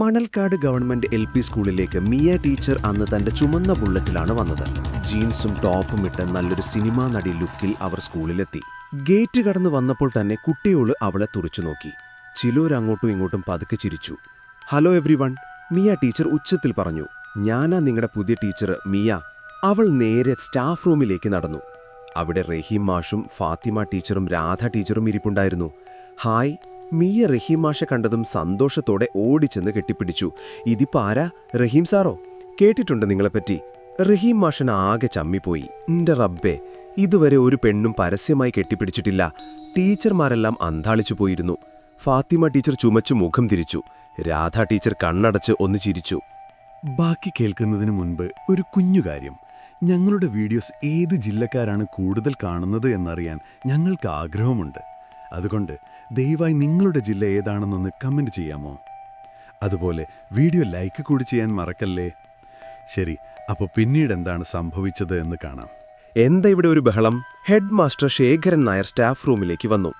Manalkad government L P സ്കൂളിലേക്ക് Miya teacher അന്ന് തന്റെ ചുമന്ന ബുള്ളറ്റിലാണ് വന്നത്. ജീൻസും ടോപ്പും ഇട്ട് നല്ലൊരു സിനിമാ നടി ലുക്കിൽ അവർ സ്കൂളിലെത്തി. ഗേറ്റ് കടന്നു വന്നപ്പോൾ തന്നെ കുട്ടിയോൾ അവളെ തുറച്ചു നോക്കി. ചിലർ അങ്ങോട്ടും ഇങ്ങോട്ടും പതുക്കെ ചിരിച്ചു. Hello everyone Miya teacher ഉച്ചത്തിൽ പറഞ്ഞു. ഞാനാ നിങ്ങളുടെ പുതിയ ടീച്ചർ മിയ. അവൾ നേരെ സ്റ്റാഫ് റൂമിലേക്ക് നടന്നു. അവിടെ റഹീം മാഷും ഫാത്തിമ ടീച്ചറും രാധ ടീച്ചറും ഇരിപ്പുണ്ടായിരുന്നു. ഹായ് മിയ റഹീം മാഷ കണ്ടതും സന്തോഷത്തോടെ ഓടിച്ചെന്ന് കെട്ടിപ്പിടിച്ചു. ഇതിപ്പോ ആരാ? റഹീം സാറോ? കേട്ടിട്ടുണ്ട് നിങ്ങളെപ്പറ്റി. റഹീം മാഷൻ ആകെ ചമ്മിപ്പോയി. എന്റെ റബ്ബേ ഇതുവരെ ഒരു പെണ്ണും പരസ്യമായി കെട്ടിപ്പിടിച്ചിട്ടില്ല. ടീച്ചർമാരെല്ലാം അന്താളിച്ചു പോയിരുന്നു. ഫാത്തിമ ടീച്ചർ ചുമച്ചു മുഖം തിരിച്ചു. രാധാ ടീച്ചർ കണ്ണടച്ച് ഒന്ന് ചിരിച്ചു. ബാക്കി കേൾക്കുന്നതിന് മുൻപ് ഒരു കുഞ്ഞു കാര്യം. ഞങ്ങളുടെ വീഡിയോസ് ഏത് ജില്ലക്കാരാണ് കൂടുതൽ കാണുന്നത് എന്നറിയാൻ ഞങ്ങൾക്ക് ആഗ്രഹമുണ്ട്. അതുകൊണ്ട് ദയവായി നിങ്ങളുടെ ജില്ല ഏതാണെന്നൊന്ന് കമന്റ് ചെയ്യാമോ? അതുപോലെ വീഡിയോ ലൈക്ക് കൂടി ചെയ്യാൻ മറക്കല്ലേ? ശരി അപ്പോൾ പിന്നീട് എന്താണ് സംഭവിച്ചത് എന്ന് കാണാം. എന്താ ഇവിടെ ഒരു ബഹളം? Headmaster Sekharan Nair staff റൂമിലേക്ക് വന്നു.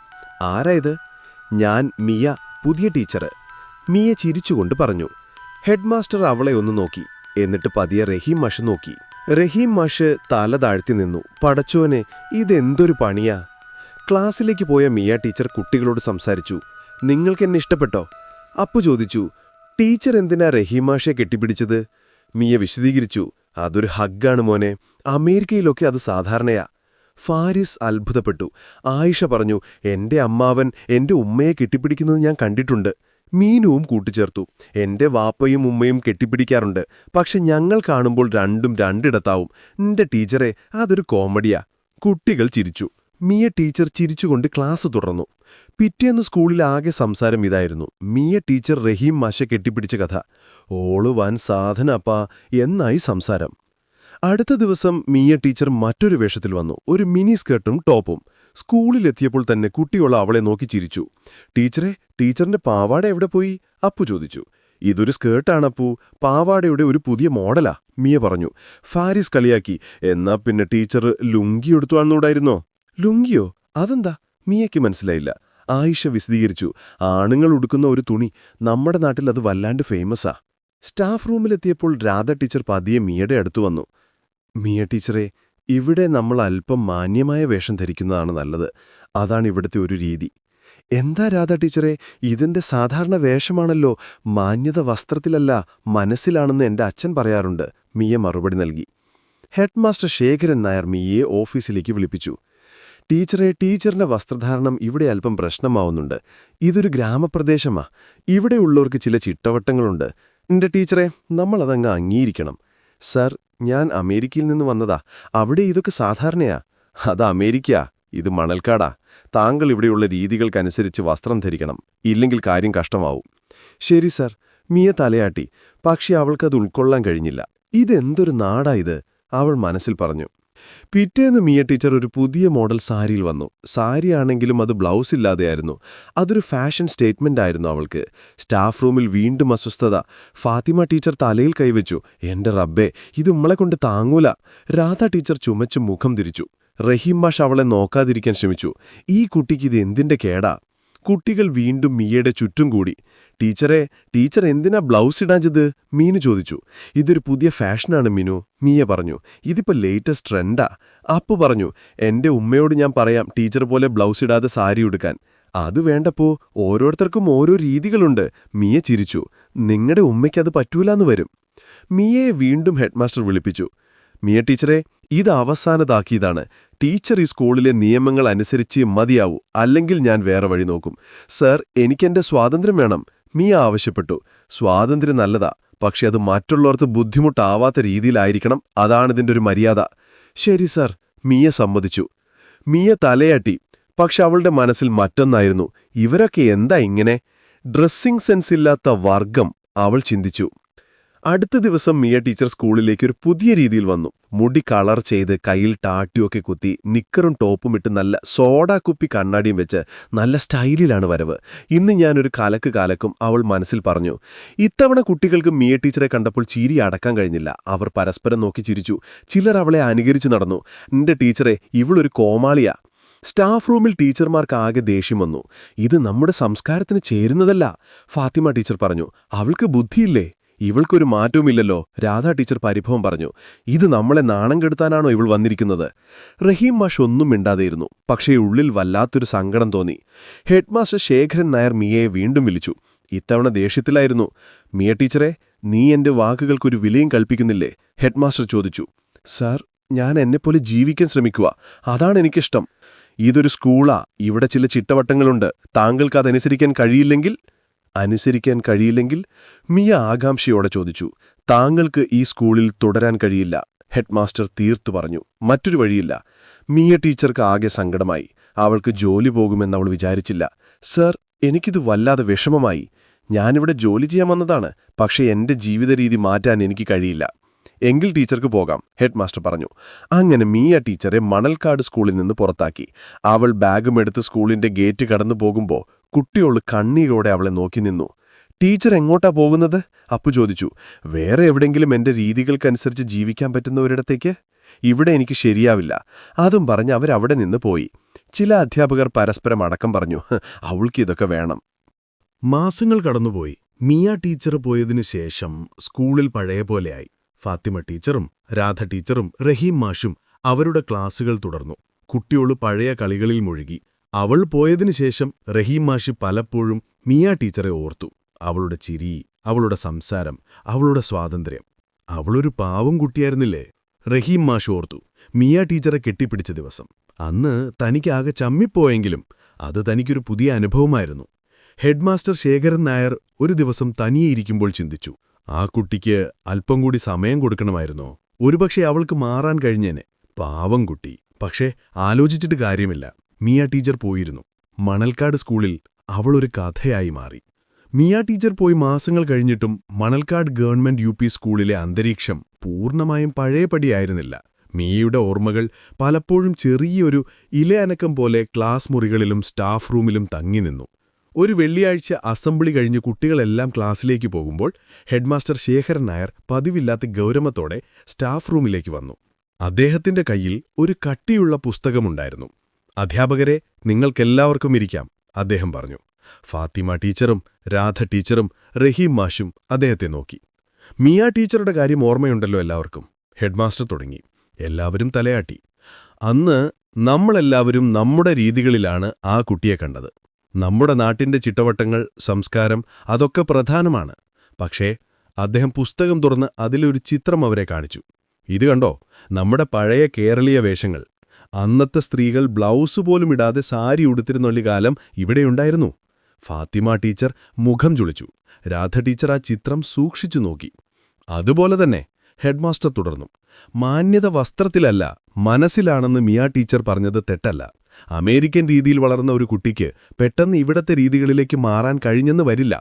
ആരായത് ഞാൻ മിയ പുതിയ ടീച്ചർ. മിയ ചിരിച്ചുകൊണ്ട് പറഞ്ഞു. ഹെഡ് മാസ്റ്റർ അവളെ ഒന്ന് നോക്കി. എന്നിട്ട് പതിയെ റഹീം മാഷ് നോക്കി. റഹീം മാഷ് തല താഴ്ത്തി നിന്നു. പടച്ചോനെ ഇതെന്തൊരു പണിയാ? ക്ലാസ്സിലേക്ക് പോയ മിയ ടീച്ചർ കുട്ടികളോട് സംസാരിച്ചു. നിങ്ങൾക്ക് എന്നെ ഇഷ്ടപ്പെട്ടോ? അപ്പു ചോദിച്ചു ടീച്ചർ എന്തിനാ റഹീമാഷെ കെട്ടിപ്പിടിച്ചത്? മിയ വിശദീകരിച്ചു അതൊരു ഹഗ്ഗാണ് മോനെ. അമേരിക്കയിലൊക്കെ അത് സാധാരണയാ. ഫാരിസ് അത്ഭുതപ്പെട്ടു. ആയിഷ പറഞ്ഞു എന്റെ അമ്മാവൻ എന്റെ ഉമ്മയെ കെട്ടിപ്പിടിക്കുന്നത് ഞാൻ കണ്ടിട്ടുണ്ട്. മീനുവും കൂട്ടിച്ചേർത്തു എന്റെ വാപ്പയും ഉമ്മയും കെട്ടിപ്പിടിക്കാറുണ്ട്. പക്ഷെ ഞങ്ങൾ കാണുമ്പോൾ രണ്ടും രണ്ടിടത്താവും. എന്റെ ടീച്ചറെ അതൊരു കോമഡിയാ. കുട്ടികൾ ചിരിച്ചു. മിയ ടീച്ചർ ചിരിച്ചുകൊണ്ട് ക്ലാസ് തുടർന്നു പിറ്റേന്ന് സ്കൂളിൽ ആകെ സംസാരം ഇതായിരുന്നു. മിയ ടീച്ചർ റഹീം മാഷ കെട്ടിപ്പിടിച്ച കഥ. ഓൾ വൻ സാധന അപ്പാ എന്നായി സംസാരം. അടുത്ത ദിവസം മിയ ടീച്ചർ മറ്റൊരു വേഷത്തിൽ വന്നു. ഒരു മിനി സ്കേർട്ടും ടോപ്പും. സ്കൂളിലെത്തിയപ്പോൾ തന്നെ കുട്ടിയുള്ള അവളെ നോക്കി ചിരിച്ചു. ടീച്ചറെ ടീച്ചറിന്റെ പാവാട എവിടെ പോയി? അപ്പു ചോദിച്ചു. ഇതൊരു സ്കേർട്ടാണപ്പൂ പാവാടയുടെ ഒരു പുതിയ മോഡലാ മിയ പറഞ്ഞു. ഫാരിസ് കളിയാക്കി. എന്നാ പിന്നെ ടീച്ചർ ലുങ്കി എടുത്തുവാണെന്നൂടായിരുന്നോ ലുങ്കിയോ? അതെന്താ? മിയയ്ക്ക് മനസ്സിലായില്ല. ആയിഷ വിശദീകരിച്ചു. ആണുങ്ങൾ ഉടുക്കുന്ന ഒരു തുണി. നമ്മുടെ നാട്ടിൽ അത് വല്ലാണ്ട് ഫേമസാ. സ്റ്റാഫ് റൂമിലെത്തിയപ്പോൾ രാധ ടീച്ചർ പതിയെ മിയയുടെ അടുത്തു വന്നു. മിയ ടീച്ചറെ ഇവിടെ നമ്മൾ അല്പം മാന്യമായ വേഷം ധരിക്കുന്നതാണ് നല്ലത്. അതാണ് ഇവിടുത്തെ ഒരു രീതി. എന്താ രാധ ടീച്ചറെ ഇതിന്റെ സാധാരണ വേഷമാണല്ലോ. മാന്യത വസ്ത്രത്തിലല്ല മനസ്സിലാണെന്ന് എന്റെ അച്ഛൻ പറയാറുണ്ട്. മിയ മറുപടി നൽകി. ഹെഡ് മാസ്റ്റർ ശേഖരൻ നായർ മിയയെ ഓഫീസിലേക്ക് വിളിപ്പിച്ചു. ടീച്ചറെ ടീച്ചറിന്റെ വസ്ത്രധാരണം ഇവിടെ അല്പം പ്രശ്നമാവുന്നുണ്ട്. ഇതൊരു ഗ്രാമപ്രദേശമാ. ഇവിടെയുള്ളവർക്ക് ചില ചിട്ടവട്ടങ്ങളുണ്ട്. എന്റെ ടീച്ചറെ നമ്മളതങ്ങ് അംഗീകരിക്കണം. സർ ഞാൻ അമേരിക്കയിൽ നിന്ന് വന്നതാ. അവിടെ ഇതൊക്കെ സാധാരണയാ. അത് അമേരിക്കയാ. ഇത് മണൽക്കാടാ. താങ്കൾ ഇവിടെയുള്ള രീതികൾക്കനുസരിച്ച് വസ്ത്രം ധരിക്കണം. ഇല്ലെങ്കിൽ കാര്യം കഷ്ടമാവും. ശരി സർ. മിയ തലയാട്ടി. പക്ഷെ അവൾക്കത് ഉൾക്കൊള്ളാൻ കഴിഞ്ഞില്ല. ഇതെന്തൊരു നാടാ ഇത്? അവൾ മനസ്സിൽ പറഞ്ഞു. പിറ്റേന്ന് മിയ ടീച്ചർ ഒരു പുതിയ മോഡൽ സാരിയിൽ വന്നു. സാരിയാണെങ്കിലും അത് ബ്ലൗസ് ഇല്ലാതെയായിരുന്നു. അതൊരു ഫാഷൻ സ്റ്റേറ്റ്മെന്റ് ആയിരുന്നു അവൾക്ക്. സ്റ്റാഫ് റൂമിൽ വീണ്ടും അസ്വസ്ഥത. ഫാത്തിമ ടീച്ചർ തലയിൽ കൈവച്ചു. എന്റെ റബ്ബേ ഇത് ഉമ്മളെ കൊണ്ട് താങ്ങൂല. രാധ ടീച്ചർ ചുമച്ച് മുഖം തിരിച്ചു. റഹീം മാഷ് അവളെ നോക്കാതിരിക്കാൻ ശ്രമിച്ചു. ഈ കുട്ടിക്ക് ഇത് എന്തിന്റെ കേടാ? കുട്ടികൾ വീണ്ടും മിയയുടെ ചുറ്റും കൂടി. ടീച്ചറെ ടീച്ചർ എന്തിനാ ബ്ലൗസ് ഇടാഞ്ചത് മീനു ചോദിച്ചു. ഇതൊരു പുതിയ ഫാഷനാണ് മിനു മിയ പറഞ്ഞു. ഇതിപ്പോ ലേറ്റസ്റ്റ് ട്രെൻഡാ. അപ്പു പറഞ്ഞു എന്റെ ഉമ്മയോട് ഞാൻ പറയാം ടീച്ചർ പോലെ ബ്ലൗസ് ഇടാതെ സാരി ഉടുക്കാൻ. അത് വേണ്ടപ്പോ ഓരോരുത്തർക്കും ഓരോ രീതികളുണ്ട്. മിയ ചിരിച്ചു. നിങ്ങളുടെ ഉമ്മയ്ക്കത് പറ്റൂലെന്ന് വരും. മിയയെ വീണ്ടും ഹെഡ്മാസ്റ്റർ വിളിപ്പിച്ചു. മിയ ടീച്ചറെ ഇത് അവസാനതാക്കിയതാണ്. ടീച്ചർ ഈ സ്കൂളിലെ നിയമങ്ങൾ അനുസരിച്ച് മതിയാവൂ. അല്ലെങ്കിൽ ഞാൻ വേറെ വഴി നോക്കും. സർ എനിക്കെന്റെ സ്വാതന്ത്ര്യം വേണം. മിയ ആവശ്യപ്പെട്ടു. സ്വാതന്ത്ര്യം നല്ലതാ. പക്ഷെ അത് മറ്റുള്ളവർക്ക് ബുദ്ധിമുട്ടാവാത്ത രീതിയിലായിരിക്കണം. അതാണിതിന്റെ ഒരു മര്യാദ. ശരി സർ. മിയ സമ്മതിച്ചു. മിയ തലയാട്ടി. പക്ഷെ അവളുടെ മനസ്സിൽ മറ്റൊന്നായിരുന്നു. ഇവരൊക്കെ എന്താ ഇങ്ങനെ? ഡ്രസ്സിംഗ് സെൻസ് ഇല്ലാത്ത വർഗം അവൾ ചിന്തിച്ചു. അടുത്ത ദിവസം മിയ ടീച്ചർ സ്കൂളിലേക്ക് ഒരു പുതിയ രീതിയിൽ വന്നു. മുടി കളർ ചെയ്ത് കയ്യിൽ ടാട്ടിയൊക്കെ കുത്തി നിക്കറും ടോപ്പും ഇട്ട് നല്ല സോഡാ കുപ്പി കണ്ണാടിയും വെച്ച് നല്ല സ്റ്റൈലിലാണ് വരവ്. ഇന്ന് ഞാനൊരു കലക്ക് കാലക്കും അവൾ മനസ്സിൽ പറഞ്ഞു ഇത്തവണ കുട്ടികൾക്ക് മിയ ടീച്ചറെ കണ്ടപ്പോൾ ചിരി അടക്കാൻ കഴിഞ്ഞില്ല. അവർ പരസ്പരം നോക്കി ചിരിച്ചു. ചിലർ അവളെ അനുകരിച്ചു നടന്നു. എന്റെ ടീച്ചറെ ഇവളൊരു കോമാളിയാ. സ്റ്റാഫ് റൂമിൽ ടീച്ചർമാർക്ക് ആകെ ദേഷ്യം വന്നു. ഇത് നമ്മുടെ സംസ്കാരത്തിന് ചേരുന്നതല്ല ഫാത്തിമ ടീച്ചർ പറഞ്ഞു. അവൾക്ക് ബുദ്ധിയില്ലേ? ഇവൾക്കൊരു മാറ്റവുമില്ലല്ലോ രാധാ ടീച്ചർ പരിഭവം പറഞ്ഞു. ഇത് നമ്മളെ നാണം കെടുത്താനാണോ ഇവൾ വന്നിരിക്കുന്നത്? റഹീം മാഷ് ഒന്നും മിണ്ടാതെയിരുന്നു. പക്ഷേ ഉള്ളിൽ വല്ലാത്തൊരു സങ്കടം തോന്നി. ഹെഡ്മാസ്റ്റർ ശേഖരൻ നായർ മിയയെ വീണ്ടും വിളിച്ചു. ഇത്തവണ ദേഷ്യത്തിലായിരുന്നു. മിയ ടീച്ചറെ നീ എന്റെ വാക്കുകൾക്കൊരു വിലയും കൽപ്പിക്കുന്നില്ലേ? ഹെഡ്മാസ്റ്റർ ചോദിച്ചു. സാർ ഞാൻ എന്നെപ്പോലെ ജീവിക്കാൻ ശ്രമിക്കുക അതാണ് എനിക്കിഷ്ടം. ഇതൊരു സ്കൂളാ. ഇവിടെ ചില ചിട്ടവട്ടങ്ങളുണ്ട്. താങ്കൾക്ക് അതനുസരിക്കാൻ കഴിയില്ലെങ്കിൽ അനുസരിക്കാൻ കഴിയില്ലെങ്കിൽ മിയ ആകാംക്ഷയോടെ ചോദിച്ചു താങ്കൾക്ക് ഈ സ്കൂളിൽ തുടരാൻ കഴിയില്ല ഹെഡ്മാസ്റ്റർ തീർത്തു പറഞ്ഞു. മറ്റൊരു വഴിയില്ല. മിയ ടീച്ചർക്ക് ആകെ സങ്കടമായി. അവൾക്ക് ജോലി പോകുമെന്ന് അവൾ വിചാരിച്ചില്ല. സർ എനിക്കിത് വല്ലാതെ വിഷമമായി. ഞാനിവിടെ ജോലി ചെയ്യാൻ വന്നതാണ്. പക്ഷേ എന്റെ ജീവിതരീതി മാറ്റാൻ എനിക്ക് കഴിയില്ല. എങ്കിൽ ടീച്ചർക്ക് പോകാം ഹെഡ് മാസ്റ്റർ പറഞ്ഞു. അങ്ങനെ മീയ ടീച്ചറെ മണൽക്കാട് സ്കൂളിൽ നിന്ന് പുറത്താക്കി. അവൾ ബാഗുമെടുത്ത് സ്കൂളിന്റെ ഗേറ്റ് കടന്നു പോകുമ്പോൾ കുട്ടിയോൾ കണ്ണീരോടെ അവളെ നോക്കി നിന്നു. ടീച്ചർ എങ്ങോട്ടാ പോകുന്നത്? അപ്പു ചോദിച്ചു. വേറെ എവിടെയെങ്കിലും എന്റെ രീതികൾക്കനുസരിച്ച് ജീവിക്കാൻ പറ്റുന്നവരിടത്തേക്ക്? ഇവിടെ എനിക്ക് ശരിയാവില്ല. അതും പറഞ്ഞ് അവരവിടെ നിന്ന് പോയി. ചില അധ്യാപകർ പരസ്പരം അടക്കം പറഞ്ഞു അവൾക്ക് ഇതൊക്കെ വേണം. മാസങ്ങൾ കടന്നുപോയി. മിയ ടീച്ചർ പോയതിനു ശേഷം സ്കൂളിൽ പഴയ പോലെയായി ഫാത്തിമ ടീച്ചറും രാധ ടീച്ചറും റഹീം മാഷും അവരുടെ ക്ലാസുകൾ തുടർന്നു. കുട്ടിയോൾ പഴയ കളികളിൽ മുഴുകി. അവൾ പോയതിനു ശേഷം റഹീം മാഷി പലപ്പോഴും മിയ ടീച്ചറെ ഓർത്തു. അവളുടെ ചിരി അവളുടെ സംസാരം അവളുടെ സ്വാതന്ത്ര്യം. അവളൊരു പാവം കുട്ടിയായിരുന്നില്ലേ? റഹീം മാഷ് ഓർത്തു. മിയ ടീച്ചറെ കെട്ടിപ്പിടിച്ച ദിവസം. അന്ന് തനിക്കാകെ ചമ്മിപ്പോയെങ്കിലും അത് തനിക്കൊരു പുതിയ അനുഭവമായിരുന്നു. ഹെഡ്മാസ്റ്റർ ശേഖരൻ നായർ ഒരു ദിവസം തനിയെ ഇരിക്കുമ്പോൾ ചിന്തിച്ചു. ആ കുട്ടിക്ക് അല്പം കൂടി സമയം കൊടുക്കണമായിരുന്നു. ഒരുപക്ഷെ അവൾക്ക് മാറാൻ കഴിഞ്ഞേനെ. പാവം കുട്ടി. പക്ഷേ ആലോചിച്ചിട്ട് കാര്യമില്ല. മിയ ടീച്ചർ പോയിരുന്നു. മണൽക്കാട് സ്കൂളിൽ അവളൊരു കഥയായി മാറി. മിയ ടീച്ചർ പോയി മാസങ്ങൾ കഴിഞ്ഞിട്ടും മണൽക്കാട് ഗവൺമെന്റ് യു സ്കൂളിലെ അന്തരീക്ഷം പൂർണമായും പഴയപടിയായിരുന്നില്ല. മിയയുടെ ഓർമ്മകൾ പലപ്പോഴും ചെറിയൊരു ഇലയനക്കം പോലെ ക്ലാസ് മുറികളിലും സ്റ്റാഫ് റൂമിലും തങ്ങി നിന്നു. ഒരു വെള്ളിയാഴ്ച അസംബ്ലി കഴിഞ്ഞ് കുട്ടികളെല്ലാം ക്ലാസ്സിലേക്ക് പോകുമ്പോൾ ഹെഡ്മാസ്റ്റർ ശേഖരൻ നായർ പതിവില്ലാത്ത ഗൗരവത്തോടെ സ്റ്റാഫ് റൂമിലേക്ക് വന്നു. അദ്ദേഹത്തിന്റെ കയ്യിൽ ഒരു കട്ടിയുള്ള പുസ്തകമുണ്ടായിരുന്നു. അധ്യാപകരെ നിങ്ങൾക്കെല്ലാവർക്കും ഇരിക്കാം അദ്ദേഹം പറഞ്ഞു. ഫാത്തിമ ടീച്ചറും രാധ ടീച്ചറും റഹീം മാഷും അദ്ദേഹത്തെ നോക്കി. മിയ ടീച്ചറുടെ കാര്യം ഓർമ്മയുണ്ടല്ലോ എല്ലാവർക്കും. ഹെഡ്മാസ്റ്റർ തുടങ്ങി. എല്ലാവരും തലയാട്ടി. അന്ന് നമ്മളെല്ലാവരും നമ്മുടെ രീതികളിലാണ് ആ കുട്ടിയെ കണ്ടത്. നമ്മുടെ നാട്ടിന്റെ ചിട്ടവട്ടങ്ങൾ സംസ്കാരം അതൊക്കെ പ്രധാനമാണ്. പക്ഷേ അദ്ദേഹം പുസ്തകം തുറന്ന് അതിലൊരു ചിത്രം അവരെ കാണിച്ചു. ഇത് കണ്ടോ? നമ്മുടെ പഴയ കേരളീയ വേഷങ്ങൾ. അന്നത്തെ സ്ത്രീകൾ ബ്ലൗസ് പോലും ഇടാതെ സാരി ഉടുത്തിരുന്നൊള്ളി കാലം ഇവിടെയുണ്ടായിരുന്നു ഫാത്തിമ ടീച്ചർ മുഖം ചുളിച്ചു. രാധ ടീച്ചർ ആ ചിത്രം സൂക്ഷിച്ചു നോക്കി. അതുപോലെ തന്നെ ഹെഡ്മാസ്റ്റർ തുടർന്നു. മാന്യത വസ്ത്രത്തിലല്ല മനസ്സിലാണെന്ന് മിയ ടീച്ചർ പറഞ്ഞത് തെറ്റല്ല. അമേരിക്കൻ രീതിയിൽ വളർന്ന ഒരു കുട്ടിക്ക് പെട്ടെന്ന് ഇവിടത്തെ രീതികളിലേക്ക് മാറാൻ കഴിഞ്ഞെന്ന് വരില്ല.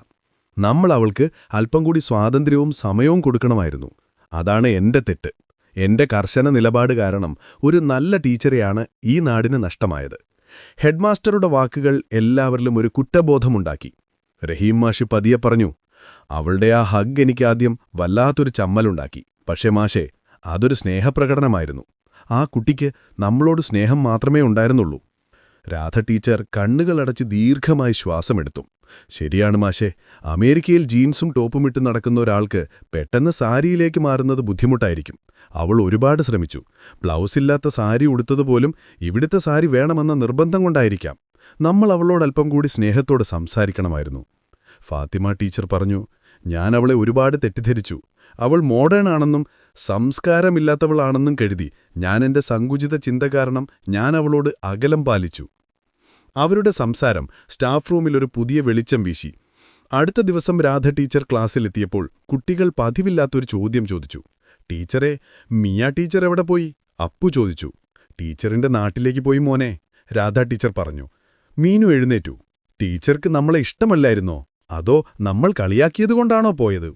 നമ്മൾ അവൾക്ക് അല്പം കൂടി സ്വാതന്ത്ര്യവും സമയവും കൊടുക്കണമായിരുന്നു. അതാണ് എന്റെ തെറ്റ്. എന്റെ കർശന നിലപാട് കാരണം ഒരു നല്ല ടീച്ചറെയാണ് ഈ നാടിന് നഷ്ടമായത്. ഹെഡ്മാസ്റ്ററുടെ വാക്കുകൾ എല്ലാവരിലും ഒരു കുറ്റബോധമുണ്ടാക്കി. റഹീം മാഷി പതിയെ പറഞ്ഞു അവളുടെ ആ ഹഗ് എനിക്കാദ്യം വല്ലാത്തൊരു ചമ്മലുണ്ടാക്കി. പക്ഷേ മാഷേ അതൊരു സ്നേഹപ്രകടനമായിരുന്നു. ആ കുട്ടിക്ക് നമ്മളോട് സ്നേഹം മാത്രമേ ഉണ്ടായിരുന്നുള്ളൂ. രാധ ടീച്ചർ കണ്ണുകളടച്ച് ദീർഘമായി ശ്വാസമെടുത്തു. ശരിയാണ് മാഷേ അമേരിക്കയിൽ ജീൻസും ടോപ്പും ഇട്ട് നടക്കുന്ന ഒരാൾക്ക് പെട്ടെന്ന് സാരിയിലേക്ക് മാറുന്നത് ബുദ്ധിമുട്ടായിരിക്കും. അവൾ ഒരുപാട് ശ്രമിച്ചു. ബ്ലൗസില്ലാത്ത സാരി ഉടുത്തതുപോലും ഇവിടുത്തെ സാരി വേണമെന്ന നിർബന്ധം കൊണ്ടായിരിക്കാം. നമ്മൾ അവളോടൽപ്പം കൂടി സ്നേഹത്തോട് സംസാരിക്കണമായിരുന്നു. ഫാത്തിമ ടീച്ചർ പറഞ്ഞു ഞാൻ അവളെ ഒരുപാട് തെറ്റിദ്ധരിച്ചു. അവൾ മോഡേൺ ആണെന്നും സംസ്കാരമില്ലാത്തവളാണെന്നും കരുതി ഞാൻ എന്റെ സങ്കുചിത ചിന്ത കാരണം ഞാൻ അവളോട് അകലം പാലിച്ചു. അവരുടെ സംസാരം സ്റ്റാഫ് റൂമിൽ ഒരു പുതിയ വെളിച്ചം വീശി. അടുത്ത ദിവസം രാധ ടീച്ചർ ക്ലാസ്സിലെത്തിയപ്പോൾ കുട്ടികൾ പതിവില്ലാത്തൊരു ചോദ്യം ചോദിച്ചു. ടീച്ചറെ മിയ ടീച്ചർ എവിടെ പോയി? അപ്പു ചോദിച്ചു. ടീച്ചറിന്റെ നാട്ടിലേക്ക് പോയി മോനെ രാധ ടീച്ചർ പറഞ്ഞു. മീനു എഴുന്നേറ്റു. ടീച്ചർക്ക് നമ്മളെ ഇഷ്ടമല്ലായിരുന്നോ? അതോ നമ്മൾ കളിയാക്കിയതുകൊണ്ടാണോ പോയത്?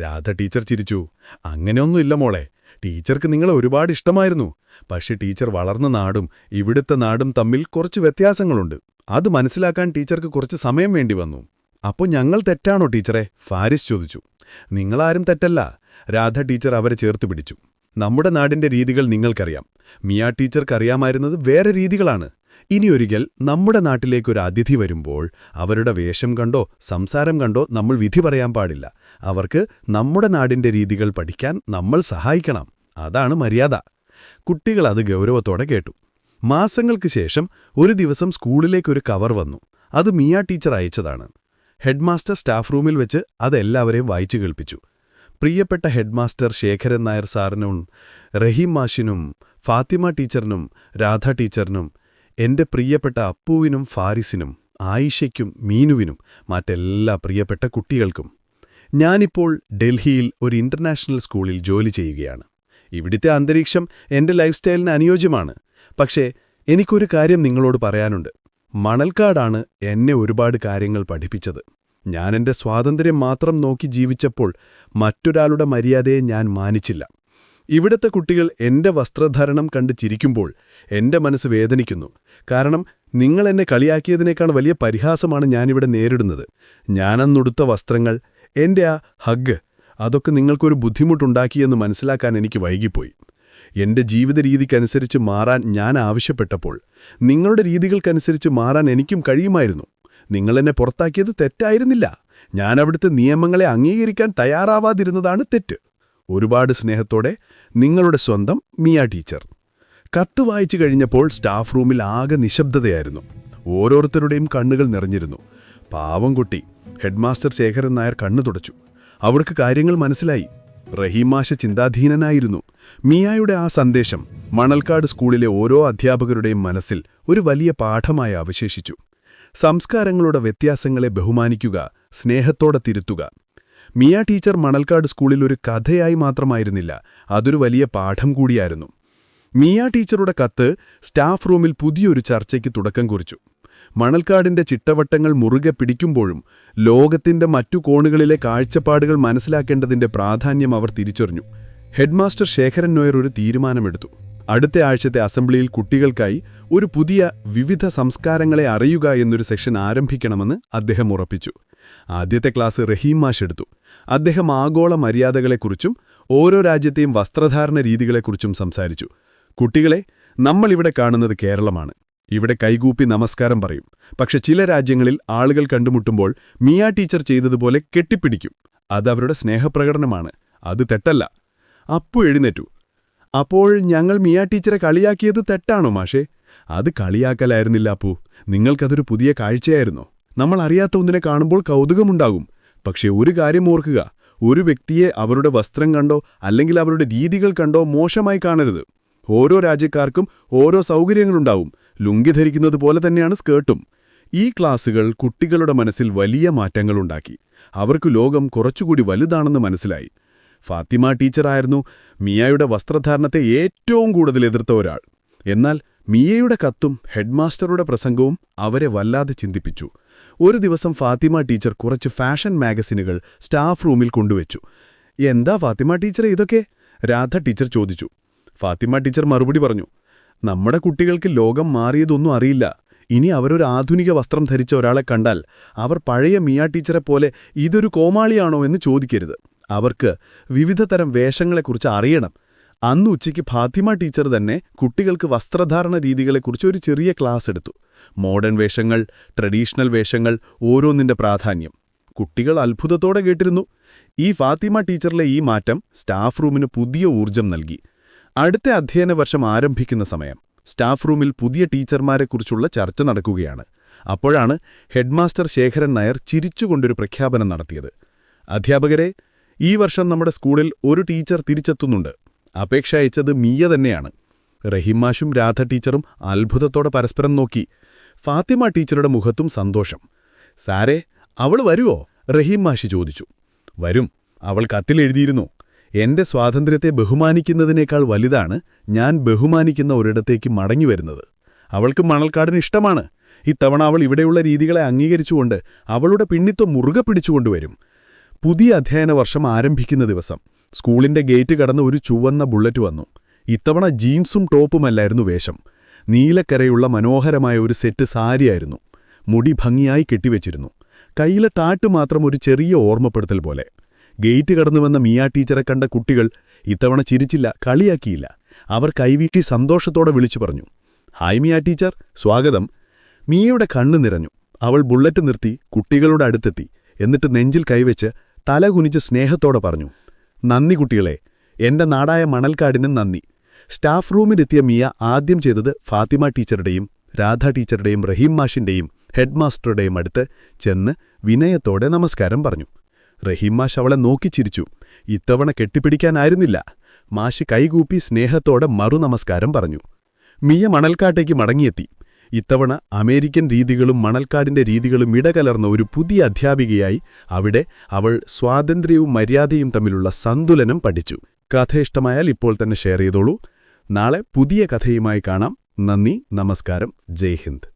രാധ ടീച്ചർ ചിരിച്ചു. അങ്ങനെയൊന്നുമില്ല മോളെ ടീച്ചർക്ക് നിങ്ങളെ ഒരുപാട് ഇഷ്ടമായിരുന്നു. പക്ഷെ ടീച്ചർ വളർന്ന നാടും ഇവിടുത്തെ നാടും തമ്മിൽ കുറച്ച് വ്യത്യാസങ്ങളുണ്ട്. അത് മനസ്സിലാക്കാൻ ടീച്ചർക്ക് കുറച്ച് സമയം വേണ്ടി വന്നു. അപ്പോൾ ഞങ്ങൾ തെറ്റാണോ ടീച്ചറെ? ഫാരിസ് ചോദിച്ചു. നിങ്ങളാരും തെറ്റല്ല. രാധ ടീച്ചർ അവരെ ചേർത്ത് പിടിച്ചു. നമ്മുടെ നാടിന്റെ രീതികൾ നിങ്ങൾക്കറിയാം. മിയ ടീച്ചർക്ക് അറിയാമായിരുന്നത് വേറെ രീതികളാണ്. ഇനിയൊരിക്കൽ നമ്മുടെ നാട്ടിലേക്കൊരു അതിഥി വരുമ്പോൾ അവരുടെ വേഷം കണ്ടോ സംസാരം കണ്ടോ നമ്മൾ വിധി പറയാൻ പാടില്ല. അവർക്ക് നമ്മുടെ നാടിന്റെ രീതികൾ പഠിക്കാൻ നമ്മൾ സഹായിക്കണം. അതാണ് മര്യാദ. കുട്ടികൾ അത് ഗൗരവത്തോടെ കേട്ടു. മാസങ്ങൾക്ക് ശേഷം ഒരു ദിവസം സ്കൂളിലേക്കൊരു കവർ വന്നു. അത് മിയ ടീച്ചർ അയച്ചതാണ്. ഹെഡ്മാസ്റ്റർ സ്റ്റാഫ് റൂമിൽ വെച്ച് അതെല്ലാവരെയും വായിച്ചു കേൾപ്പിച്ചു. പ്രിയപ്പെട്ട ഹെഡ്മാസ്റ്റർ ശേഖരൻ നായർ സാറിനും റഹീം മാഷിനും ഫാത്തിമ ടീച്ചറിനും രാധ ടീച്ചറിനും എന്റെ പ്രിയപ്പെട്ട അപ്പുവിനും ഫാരിസിനും ആയിഷയ്ക്കും മീനുവിനും മറ്റെല്ലാ പ്രിയപ്പെട്ട കുട്ടികൾക്കും. ഞാനിപ്പോൾ ഡൽഹിയിൽ ഒരു ഇന്റർനാഷണൽ സ്കൂളിൽ ജോലി ചെയ്യുകയാണ്. ഇവിടുത്തെ അന്തരീക്ഷം എന്റെ ലൈഫ് സ്റ്റൈലിന് അനുയോജ്യമാണ്. പക്ഷേ എനിക്കൊരു കാര്യം നിങ്ങളോട് പറയാനുണ്ട്. മണൽക്കാടാണ് എന്നെ ഒരുപാട് കാര്യങ്ങൾ പഠിപ്പിച്ചത്. ഞാൻ എന്റെ സ്വാതന്ത്ര്യം മാത്രം നോക്കി ജീവിച്ചപ്പോൾ മറ്റൊരാളുടെ മര്യാദയെ ഞാൻ മാനിച്ചില്ല. ഇവിടുത്തെ കുട്ടികൾ എന്റെ വസ്ത്രധാരണം കണ്ട് ചിരിക്കുമ്പോൾ എന്റെ മനസ്സ് വേദനിക്കുന്നു. കാരണം നിങ്ങൾ എന്നെ കളിയാക്കിയതിനേക്കാൾ വലിയ പരിഹാസമാണ് ഞാനിവിടെ നേരിടുന്നത്. ഞാനന്നുടുത്ത വസ്ത്രങ്ങൾ എന്റെ ആ ഹഗ് അതൊക്കെ നിങ്ങൾക്കൊരു ബുദ്ധിമുട്ടുണ്ടാക്കിയെന്ന് മനസ്സിലാക്കാൻ എനിക്ക് വൈകിപ്പോയി. എന്റെ ജീവിത രീതിക്കനുസരിച്ച് മാറാൻ ഞാൻ ആവശ്യപ്പെട്ടപ്പോൾ നിങ്ങളുടെ രീതികൾക്കനുസരിച്ച് മാറാൻ എനിക്കും കഴിയുമായിരുന്നു. നിങ്ങളെന്നെ പുറത്താക്കിയത് തെറ്റായിരുന്നില്ല. ഞാൻ അവിടുത്തെ നിയമങ്ങളെ അംഗീകരിക്കാൻ തയ്യാറാവാതിരുന്നതാണ് തെറ്റ്. ഒരുപാട് സ്നേഹത്തോടെ നിങ്ങളുടെ സ്വന്തം മിയ ടീച്ചർ. കത്ത് വായിച്ചു കഴിഞ്ഞപ്പോൾ സ്റ്റാഫ് റൂമിൽ ആകെ നിശബ്ദതയായിരുന്നു. ഓരോരുത്തരുടെയും കണ്ണുകൾ നിറഞ്ഞിരുന്നു. പാവം കുട്ടി ഹെഡ്മാസ്റ്റർ ശേഖരൻ നായർ കണ്ണു തുടച്ചു. അവർക്ക് കാര്യങ്ങൾ മനസ്സിലായി. റഹീമാശ ചിന്താധീനനായിരുന്നു. മിയായുടെ ആ സന്ദേശം മണൽക്കാട് സ്കൂളിലെ ഓരോ അധ്യാപകരുടെയും മനസ്സിൽ ഒരു വലിയ പാഠമായി അവശേഷിച്ചു. സംസ്കാരങ്ങളുടെ വ്യത്യാസങ്ങളെ ബഹുമാനിക്കുക സ്നേഹത്തോടെ തിരുത്തുക. മിയ ടീച്ചർ മണൽക്കാട് സ്കൂളിൽ ഒരു കഥയായി മാത്രമായിരുന്നില്ല അതൊരു വലിയ പാഠം കൂടിയായിരുന്നു. മിയ ടീച്ചറുടെ കത്ത് സ്റ്റാഫ് റൂമിൽ പുതിയൊരു ചർച്ചയ്ക്ക് തുടക്കം കുറിച്ചു. മണൽക്കാടിന്റെ ചിട്ടവട്ടങ്ങൾ മുറുകെ പിടിക്കുമ്പോഴും ലോകത്തിന്റെ മറ്റു കോണുകളിലെ കാഴ്ചപ്പാടുകൾ മനസ്സിലാക്കേണ്ടതിന്റെ പ്രാധാന്യം അവർ തിരിച്ചറിഞ്ഞു. ഹെഡ്മാസ്റ്റർ ശേഖരൻ നോയർ ഒരു തീരുമാനമെടുത്തു. അടുത്ത ആഴ്ചത്തെ അസംബ്ലിയിൽ കുട്ടികൾക്കായി ഒരു പുതിയ വിവിധ സംസ്കാരങ്ങളെ അറിയുക എന്നൊരു സെക്ഷൻ ആരംഭിക്കണമെന്ന് അദ്ദേഹം ഉറപ്പിച്ചു. ആദ്യത്തെ ക്ലാസ് റഹീം മാഷ് എടുത്തു. അദ്ദേഹം ആഗോള മര്യാദകളെക്കുറിച്ചും ഓരോ രാജ്യത്തെയും വസ്ത്രധാരണ രീതികളെക്കുറിച്ചും സംസാരിച്ചു. കുട്ടികളെ നമ്മളിവിടെ കാണുന്നത് കേരളമാണ്. ഇവിടെ കൈകൂപ്പി നമസ്കാരം പറയും. പക്ഷെ ചില രാജ്യങ്ങളിൽ ആളുകൾ കണ്ടുമുട്ടുമ്പോൾ മിയ ടീച്ചർ ചെയ്തതുപോലെ കെട്ടിപ്പിടിക്കും. അത് അവരുടെ സ്നേഹപ്രകടനമാണ്. അത് തെറ്റല്ല. അപ്പു എഴുന്നേറ്റു. അപ്പോൾ ഞങ്ങൾ മിയ ടീച്ചറെ കളിയാക്കിയത് തെറ്റാണോ മാഷേ? അത് കളിയാക്കലായിരുന്നില്ല അപ്പു. നിങ്ങൾക്കതൊരു പുതിയ കാഴ്ചയായിരുന്നു. നമ്മൾ അറിയാത്ത ഒന്നിനെ കാണുമ്പോൾ കൗതുകമുണ്ടാകും. പക്ഷെ ഒരു കാര്യം ഓർക്കുക. ഒരു വ്യക്തിയെ അവരുടെ വസ്ത്രം കണ്ടോ അല്ലെങ്കിൽ അവരുടെ രീതികൾ കണ്ടോ മോശമായി കാണരുത്. ഓരോ രാജ്യക്കാർക്കും ഓരോ സൗകര്യങ്ങളുണ്ടാവും. ലുങ്കി ധരിക്കുന്നത് പോലെ തന്നെയാണ് സ്കേർട്ടും. ഈ ക്ലാസുകൾ കുട്ടികളുടെ മനസ്സിൽ വലിയ മാറ്റങ്ങളുണ്ടാക്കി അവർക്ക് ലോകം കുറച്ചുകൂടി വലുതാണെന്ന് മനസ്സിലായി. ഫാത്തിമ ടീച്ചറായിരുന്നു മിയയുടെ വസ്ത്രധാരണത്തെ ഏറ്റവും കൂടുതൽ എതിർത്ത ഒരാൾ. എന്നാൽ മിയയുടെ കത്തും ഹെഡ്മാസ്റ്ററുടെ പ്രസംഗവും അവരെ വല്ലാതെ ചിന്തിപ്പിച്ചു. ഒരു ദിവസം ഫാത്തിമ ടീച്ചർ കുറച്ച് ഫാഷൻ മാഗസിനുകൾ സ്റ്റാഫ് റൂമിൽ കൊണ്ടുവച്ചു. എന്താ ഫാത്തിമ ടീച്ചറെ ഇതൊക്കെ? രാധ ടീച്ചർ ചോദിച്ചു. ഫാത്തിമ ടീച്ചർ മറുപടി പറഞ്ഞു. നമ്മുടെ കുട്ടികൾക്ക് ലോകം മാറിയതൊന്നും അറിയില്ല. ഇനി അവരൊരു ആധുനിക വസ്ത്രം ധരിച്ച ഒരാളെ കണ്ടാൽ അവർ പഴയ മിയ ടീച്ചറെ പോലെ ഇതൊരു കോമാളിയാണോ എന്ന് ചോദിക്കരുത്. അവർക്ക് വിവിധ തരം വേഷങ്ങളെക്കുറിച്ച് അറിയണം. അന്ന് ഉച്ചയ്ക്ക് ഫാത്തിമ ടീച്ചർ തന്നെ കുട്ടികൾക്ക് വസ്ത്രധാരണ രീതികളെക്കുറിച്ച് ഒരു ചെറിയ ക്ലാസ് എടുത്തു. മോഡേൺ വേഷങ്ങൾ ട്രഡീഷണൽ വേഷങ്ങൾ ഓരോന്നിന്റെ പ്രാധാന്യം. കുട്ടികൾ അത്ഭുതത്തോടെ കേട്ടിരുന്നു. ഈ ഫാത്തിമ ടീച്ചറിലെ ഈ മാറ്റം സ്റ്റാഫ് റൂമിന് പുതിയ ഊർജം നൽകി. അടുത്ത അധ്യയന വർഷം ആരംഭിക്കുന്ന സമയം സ്റ്റാഫ് റൂമിൽ പുതിയ ടീച്ചർമാരെക്കുറിച്ചുള്ള ചർച്ച നടക്കുകയാണ്. അപ്പോഴാണ് ഹെഡ്മാസ്റ്റർ ശേഖരൻ നായർ ചിരിച്ചുകൊണ്ടൊരു പ്രഖ്യാപനം നടത്തിയത്. അധ്യാപകരെ ഈ വർഷം നമ്മുടെ സ്കൂളിൽ ഒരു ടീച്ചർ തിരിച്ചെത്തുന്നുണ്ട്. അപേക്ഷ അയച്ചത് മിയ തന്നെയാണ്. റഹിമാഷും രാധ ടീച്ചറും അത്ഭുതത്തോടെ പരസ്പരം നോക്കി. ഫാത്തിമ ടീച്ചറുടെ മുഖത്തും സന്തോഷം. സാരേ അവൾ വരുവോ? റഹീം മാഷി ചോദിച്ചു. വരും. അവൾ കത്തിലെഴുതിയിരുന്നു എന്റെ സ്വാതന്ത്ര്യത്തെ ബഹുമാനിക്കുന്നതിനേക്കാൾ വലുതാണ് ഞാൻ ബഹുമാനിക്കുന്ന ഒരിടത്തേക്ക് മടങ്ങിവരുന്നത്. അവൾക്ക് മണൽക്കാടിന് ഇഷ്ടമാണ്. ഇത്തവണ അവൾ ഇവിടെയുള്ള രീതികളെ അംഗീകരിച്ചുകൊണ്ട് അവളുടെ പിണ്ണിത്വം മുറുകെ പിടിച്ചുകൊണ്ടുവരും. പുതിയ അധ്യയന വർഷം ആരംഭിക്കുന്ന ദിവസം സ്കൂളിന്റെ ഗേറ്റ് കടന്ന് ഒരു ചുവന്ന ബുള്ളറ്റ് വന്നു. ഇത്തവണ ജീൻസും ടോപ്പുമല്ലായിരുന്നു വേഷം. നീലക്കരയുള്ള മനോഹരമായ ഒരു സെറ്റ് സാരിയായിരുന്നു. മുടി ഭംഗിയായി കെട്ടിവെച്ചിരുന്നു. കയ്യിലെ താട്ട് മാത്രം ഒരു ചെറിയ ഓർമ്മപ്പെടുത്തൽ പോലെ. ഗേറ്റ് കടന്നുവന്ന മിയ ടീച്ചറെ കണ്ട കുട്ടികൾ ഇത്തവണ ചിരിച്ചില്ല കളിയാക്കിയില്ല. അവർ കൈവീട്ടി സന്തോഷത്തോടെ വിളിച്ചു പറഞ്ഞു ഹായ് മിയ ടീച്ചർ സ്വാഗതം. മിയയുടെ കണ്ണു നിറഞ്ഞു. അവൾ ബുള്ളറ്റ് നിർത്തി കുട്ടികളുടെ അടുത്തെത്തി. എന്നിട്ട് നെഞ്ചിൽ കൈവച്ച് തല കുനിച്ച് സ്നേഹത്തോടെ പറഞ്ഞു നന്ദി കുട്ടികളെ എന്റെ നാടായ മണൽക്കാടിനും നന്ദി. സ്റ്റാഫ് റൂമിലെത്തിയ മിയ ആദ്യം ചെയ്തത് ഫാത്തിമ ടീച്ചറുടെയും രാധ ടീച്ചറുടെയും റഹീം മാഷിന്റെയും ഹെഡ് മാസ്റ്ററുടെയും അടുത്ത് ചെന്ന് വിനയത്തോടെ നമസ്കാരം പറഞ്ഞു. റഹീം മാഷ് അവളെ നോക്കി ചിരിച്ചു. ഇത്തവണ കെട്ടിപ്പിടിക്കാനായിരുന്നില്ല. മാഷ് കൈകൂപ്പി സ്നേഹത്തോടെ മറുനമസ്കാരം പറഞ്ഞു. മിയ മണൽക്കാട്ടേക്ക് മടങ്ങിയെത്തി. ഇത്തവണ അമേരിക്കൻ രീതികളും മണൽക്കാടിന്റെ രീതികളും ഇടകലർന്ന ഒരു പുതിയ അധ്യാപികയായി അവിടെ അവൾ സ്വാതന്ത്ര്യവും മര്യാദയും തമ്മിലുള്ള സന്തുലനം പഠിച്ചു. കഥ ഇഷ്ടമായാൽ ഇപ്പോൾ തന്നെ ഷെയർ ചെയ്തോളൂ. നാളെ പുതിയ കഥയുമായി കാണാം. നന്ദി നമസ്കാരം. ജയ് ഹിന്ദ്.